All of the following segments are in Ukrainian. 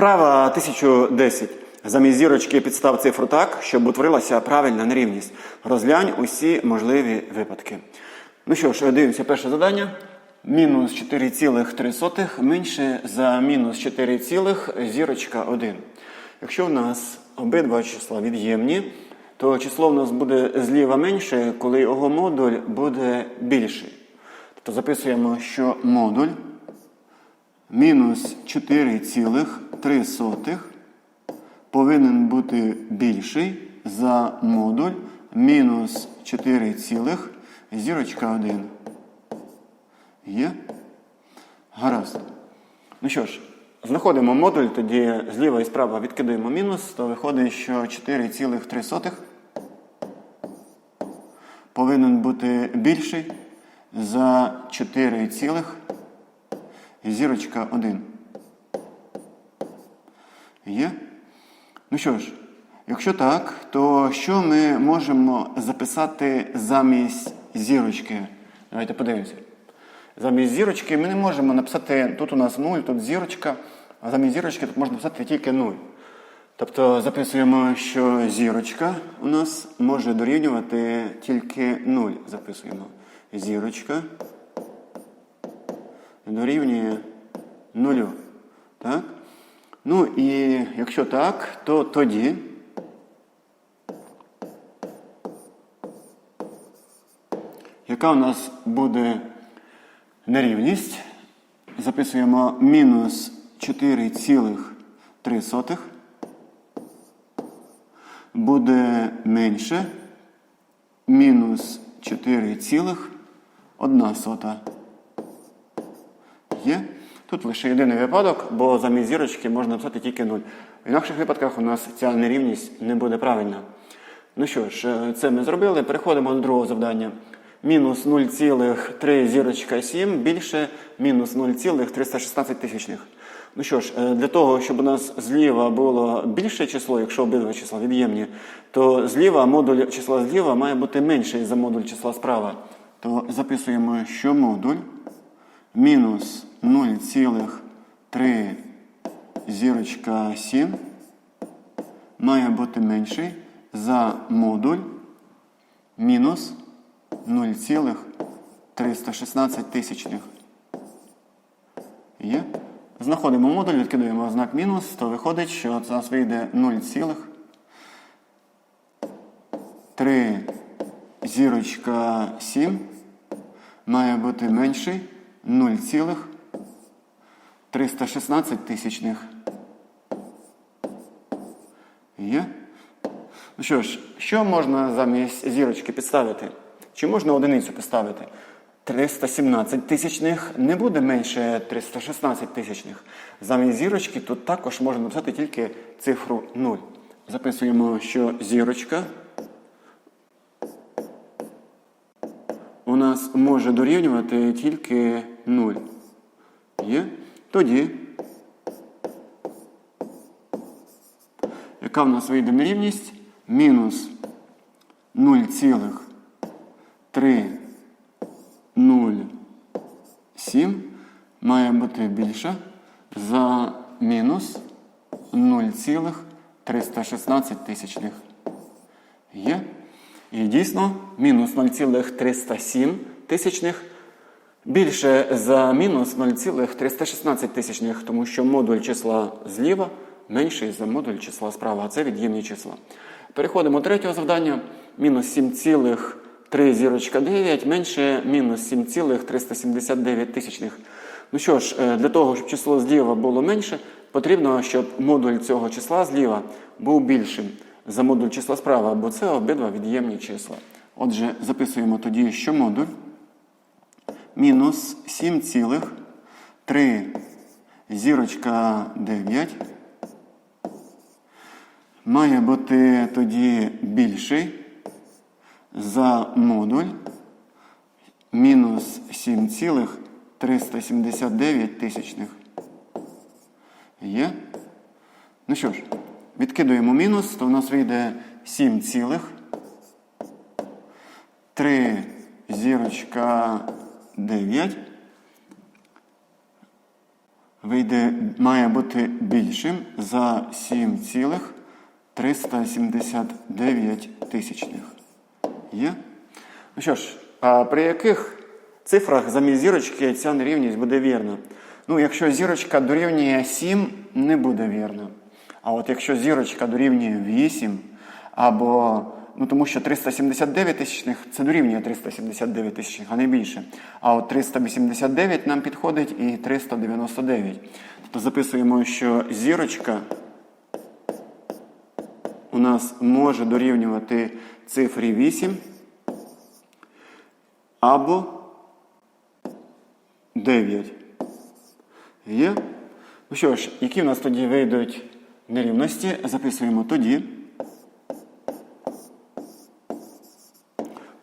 Вправа 1010. Замість зірочки підстав цифру так, щоб утворилася правильна нерівність. Розглянь усі можливі випадки. Ну що ж, дивимося перше завдання. Мінус 4,3 менше за мінус 4, цілих зірочка 1. Якщо в нас обидва числа від'ємні, то число в нас буде зліва менше, коли його модуль буде більший. Тобто записуємо, що модуль мінус 4,3 повинен бути більший за модуль мінус 4, цілих зірочка 1. Є? Гаразд. Ну що ж, знаходимо модуль, тоді зліва і справа відкидаємо мінус, то виходить, що 4,3 повинен бути більший за 4, цілих зірочка 1. Є? Ну що ж, якщо так, то що ми можемо записати замість зірочки? Давайте подивимося. Замість зірочки ми не можемо написати, тут у нас 0, тут зірочка, а замість зірочки тут можна написати тільки 0. Тобто записуємо, що зірочка у нас може дорівнювати тільки 0. Записуємо. Зірочка дорівнює 0. Так? Ну і якщо так, то тоді яка у нас буде нерівність? Записуємо мінус 4,3 буде менше мінус 4,1 є. Тут лише єдиний випадок, бо замість зірочки можна написати тільки 0. В інакших випадках у нас ця нерівність не буде правильна. Ну що ж, е, це ми зробили. Переходимо до другого завдання. Мінус 0,3 зірочка 7 більше мінус 0,316 тисячних. Ну що ж, е, для того, щоб у нас зліва було більше число, якщо обидва числа від'ємні, то зліва модуль числа зліва має бути менший за модуль числа справа. То записуємо, що модуль мінус 0,3 зірочка 7 має бути менший за модуль мінус 0,316 тисячних. Є? Знаходимо модуль, відкидаємо знак мінус, то виходить, що це у нас вийде 0,3 зірочка 7 має бути менший 0,316 тисячних. Є? Ну що ж, що можна замість зірочки підставити? Чи можна одиницю підставити? 317 тисячних не буде менше 316 тисячних. Замість зірочки тут також можна написати тільки цифру 0. Записуємо, що зірочка нас може дорівнювати тільки 0. Є? Тоді, яка в нас вийде нерівність? Мінус 0,307 має бути більша за мінус 0,316 тисячних. Є? І дійсно, мінус 0,307 тисячних більше за мінус 0,316 тисячних, тому що модуль числа зліва менший за модуль числа справа, а це від'ємні числа. Переходимо до третього завдання. Мінус 7,3 менше мінус 7,379 тисячних. Ну що ж, е, для того, щоб число зліва було менше, потрібно, щоб модуль цього числа зліва був більшим за модуль числа справа, бо це обидва від'ємні числа. Отже, записуємо тоді, що модуль мінус 7,3 зірочка 9 має бути тоді більший за модуль мінус 7,379 тисячних. Є? Ну що ж, відкидуємо мінус, то в нас вийде 7 цілих 3 зірочка 9 вийде, має бути більшим за 7,379 тисячних. Є? Ну що ж, а при яких цифрах замість зірочки ця нерівність буде вірна? Ну, якщо зірочка дорівнює 7, не буде вірна. А от якщо зірочка дорівнює 8, або, ну тому що 379 тисячних це дорівнює 379 тисячних, а не більше. А от 389 нам підходить і 399. Тобто записуємо, що зірочка у нас може дорівнювати цифрі 8 або 9. Є? Ну що ж, які в нас тоді вийдуть нерівності? Записуємо тоді.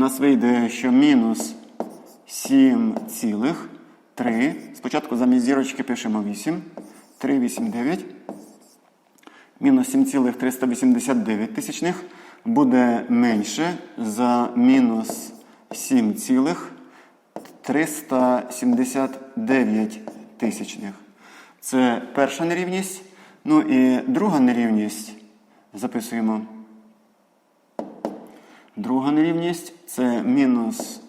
Нас вийде, що мінус 7,3. Спочатку замість зірочки пишемо 8. 3, 8, 9. Мінус 7,389 тисячних буде менше за мінус 7,379 тисячних. Це перша нерівність. Ну і друга нерівність записуємо. Друга нерівність це мінус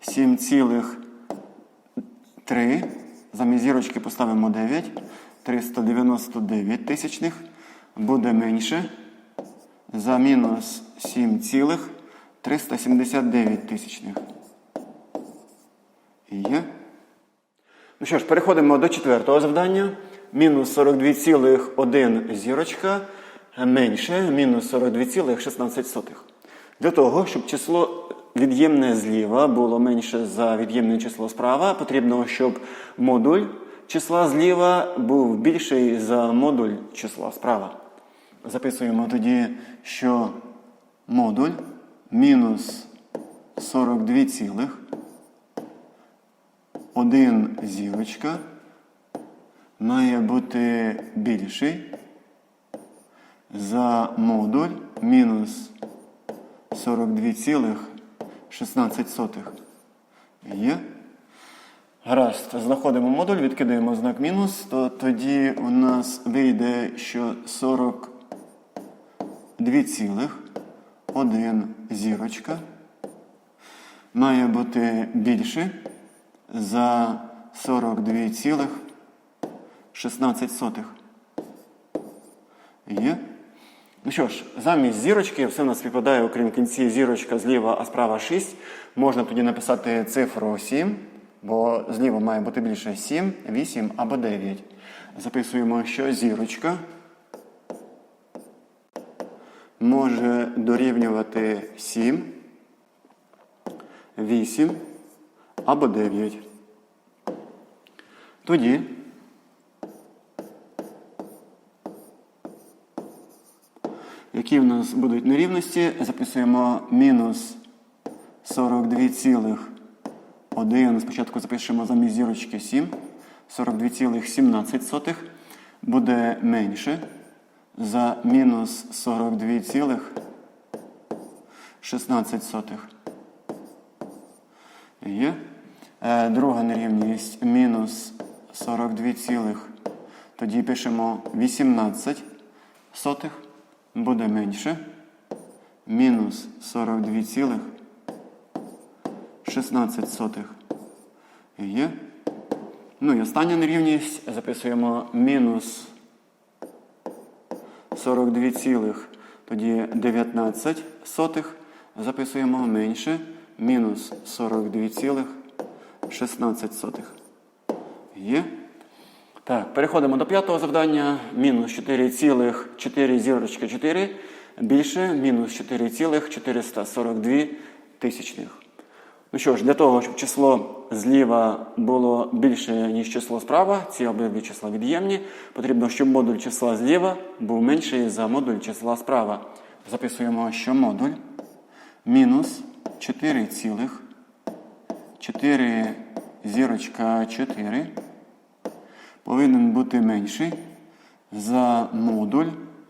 7,3. Замість зірочки поставимо 9. 399 тисячних буде менше за мінус 7,379 тисячних. Є. Ну що ж, переходимо до четвертого завдання. Мінус 42,1 зірочка менше мінус 42,16. Для того, щоб число від'ємне зліва було менше за від'ємне число справа, потрібно, щоб модуль числа зліва був більший за модуль числа справа. Записуємо тоді, що модуль мінус 42 цілих 1 зірочка має бути більший за модуль мінус 42,16. Є. Гаразд, знаходимо модуль, відкидаємо знак мінус, то тоді у нас вийде, що 42,1 зірочка має бути більше за 42,16. Є. Ну що ж, замість зірочки все у нас співпадає, окрім кінці зірочка зліва, а справа 6. Можна тоді написати цифру 7, бо зліва має бути більше 7, 8 або 9. Записуємо, що зірочка може дорівнювати 7, 8 або 9. Тоді Які в нас будуть нерівності? Записуємо мінус 42,1. Спочатку запишемо замість зірочки 7. 42,17 буде менше за мінус 42,16. Є. Е, Друга нерівність мінус 42, тоді пишемо 18 сотих буде менше. Мінус 42,16 є. Ну і остання нерівність записуємо мінус 42, тоді 19 сотих. Записуємо менше. Мінус 42,16 є. Так, переходимо до п'ятого завдання. Мінус 4,4 зірочки 4 більше мінус 4,442 тисячних. Ну що ж, для того, щоб число зліва було більше, ніж число справа, ці обидві числа від'ємні, потрібно, щоб модуль числа зліва був менший за модуль числа справа. Записуємо, що модуль мінус 4 цілих 4 зірочка 4 повинен бути менший за модуль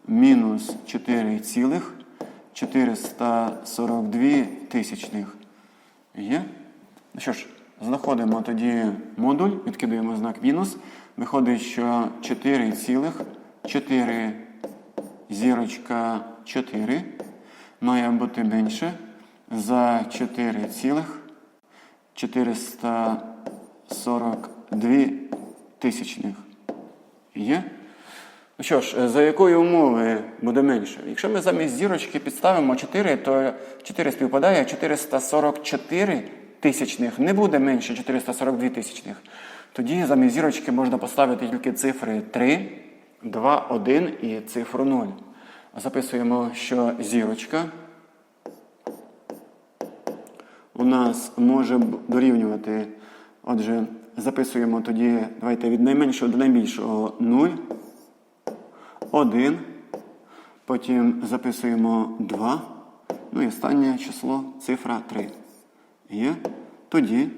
мінус 4,442 тисячних. Є? Ну що ж, знаходимо тоді модуль, відкидаємо знак мінус. Виходить, що 4 цілих 4 зірочка 4 має бути менше за 4 цілих 442 тисячних. Є? Ну що ж, е, за якої умови буде менше? Якщо ми замість зірочки підставимо 4, то 4 співпадає, 444 тисячних не буде менше 442 тисячних. Тоді замість зірочки можна поставити тільки цифри 3, 2, 1 і цифру 0. Записуємо, що зірочка у нас може дорівнювати. Отже, записуємо тоді, давайте від найменшого до найбільшого 0, 1, потім записуємо 2, ну і останнє число, цифра 3. Є. Тоді,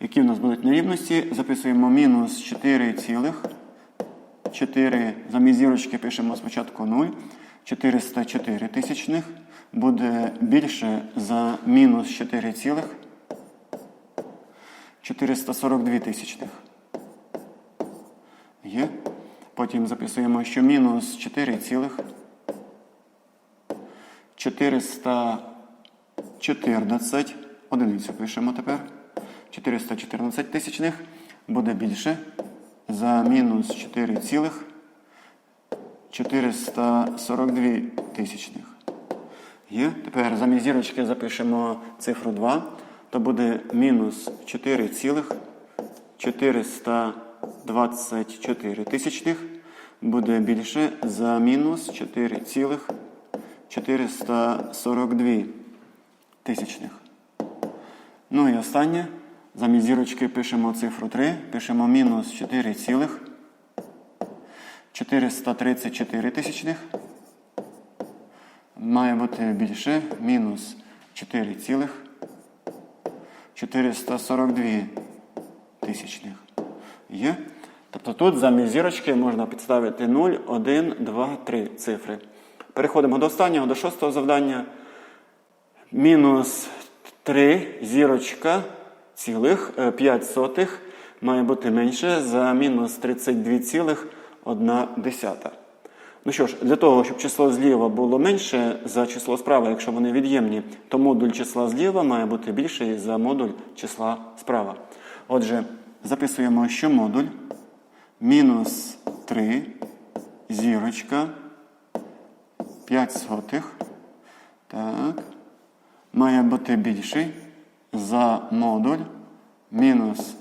які в нас будуть нерівності, записуємо мінус 4 цілих. 4 замість зірочки пишемо спочатку 0. 404 тисячних буде більше за мінус 4 цілих 442 тисячних. Є. Потім записуємо, що мінус 4 цілих 414 одиницю пишемо тепер. 414 тисячних буде більше за мінус 4 цілих 442 тисячних. Є. Тепер замість зірочки запишемо цифру 2, то буде мінус 4 цілих 424 тисячних. Буде більше за мінус 4 цілих 442 тисячних. Ну і останнє. Замість зірочки пишемо цифру 3, пишемо мінус 4 434 тисячних. Має бути більше мінус 4 цілих 442 тисячних. Є? Тобто тут замість зірочки можна підставити 0, 1, 2, 3 цифри. Переходимо до останнього, до шостого завдання. Мінус 3 зірочка цілих 5 сотих має бути менше за мінус 32 цілих 1 десята. Ну що ж, для того, щоб число зліва було менше за число справа, якщо вони від'ємні, то модуль числа зліва має бути більший за модуль числа справа. Отже, записуємо, що модуль мінус 3 зірочка 5 сотих. Так. Має бути більший за модуль мінус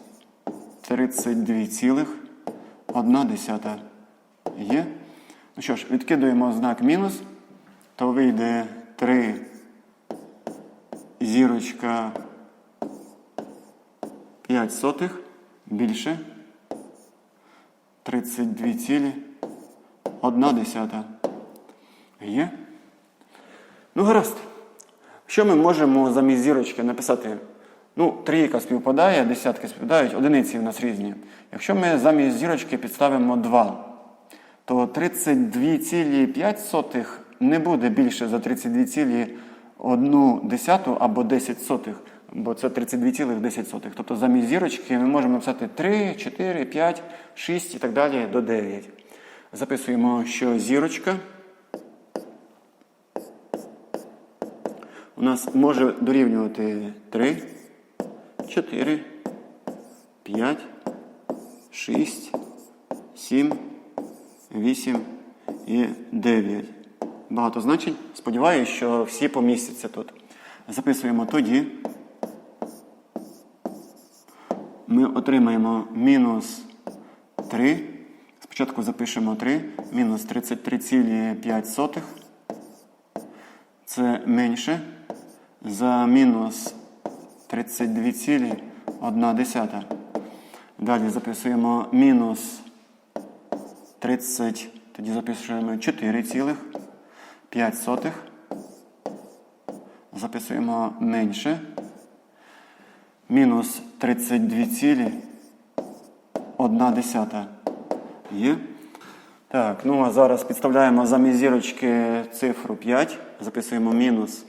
32,1. Є. Ну що ж, відкидуємо знак мінус, то вийде 3 зірочка 5 сотих більше 32,1 десята. Є. Ну, гаразд. Що ми можемо замість зірочки написати? Ну, трійка співпадає, десятки співпадають, одиниці в нас різні. Якщо ми замість зірочки підставимо 2, то 32,5 не буде більше за 32,1 або 10 сотих, бо це 32,10. Тобто замість зірочки ми можемо написати 3, 4, 5, 6 і так далі до 9. Записуємо, що зірочка у нас може дорівнювати 3, 4, 5, 6, 7, 8 і 9. Багато значень. Сподіваюся, що всі помістяться тут. Записуємо тоді. Ми отримаємо мінус 3. Спочатку запишемо 3, мінус 33,5. Це менше за мінус 32,1. Далі записуємо мінус 30, тоді записуємо 4,5. Записуємо менше. Мінус 32,1 є. Так, ну а зараз підставляємо замість зірочки цифру 5. Записуємо мінус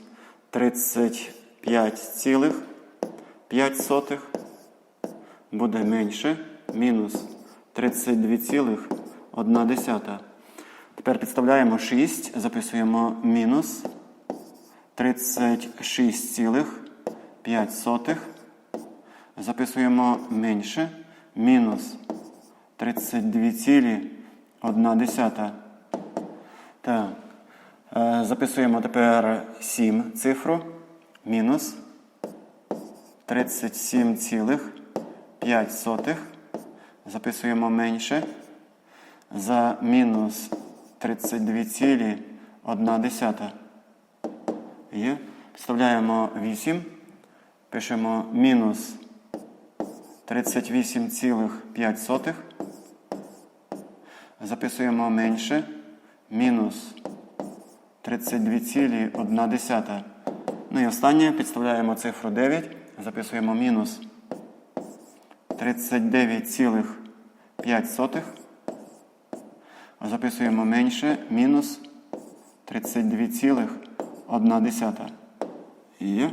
35,5 буде менше мінус 32,1. Тепер підставляємо 6, записуємо мінус 36,5. Записуємо менше мінус 32,1. Так. Е, Записуємо тепер 7 цифру. Мінус 37,5. Записуємо менше. За мінус 32,1. Є. Підставляємо 8. Пишемо мінус 38,5. Записуємо менше. Мінус 32,1. Ну і останнє підставляємо цифру 9. Записуємо мінус 39,5. Записуємо менше мінус 32,1. Є.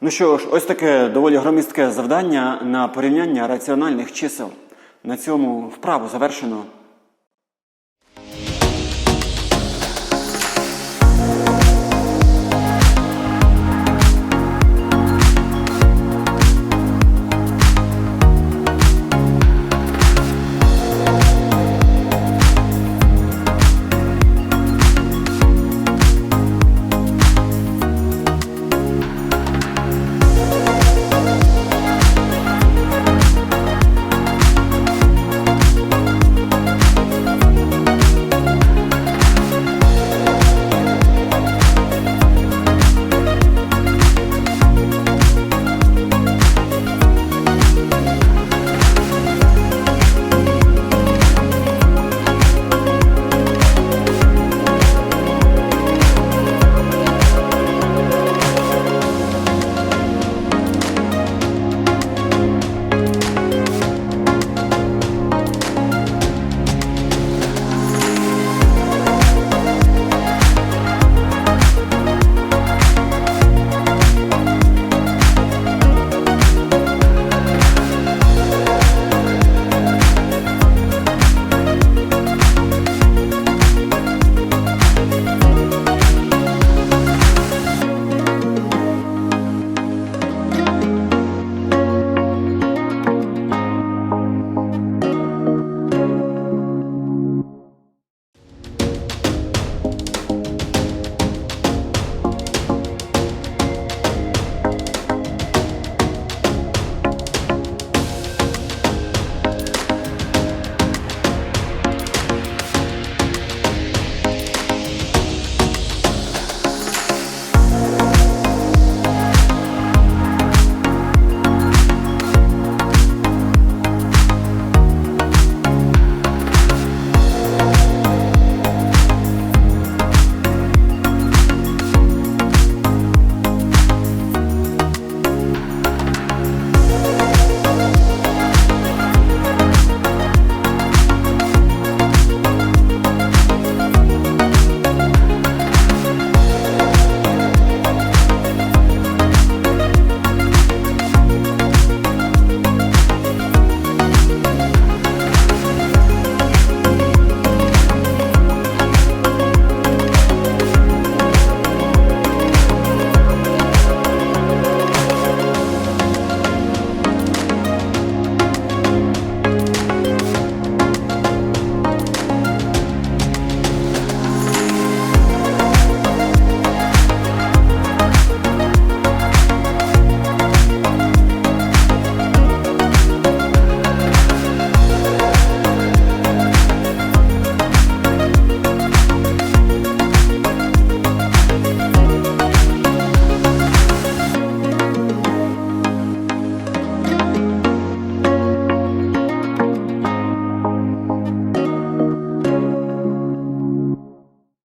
Ну що ж, ось таке доволі громістке завдання на порівняння раціональних чисел. На цьому вправу завершено.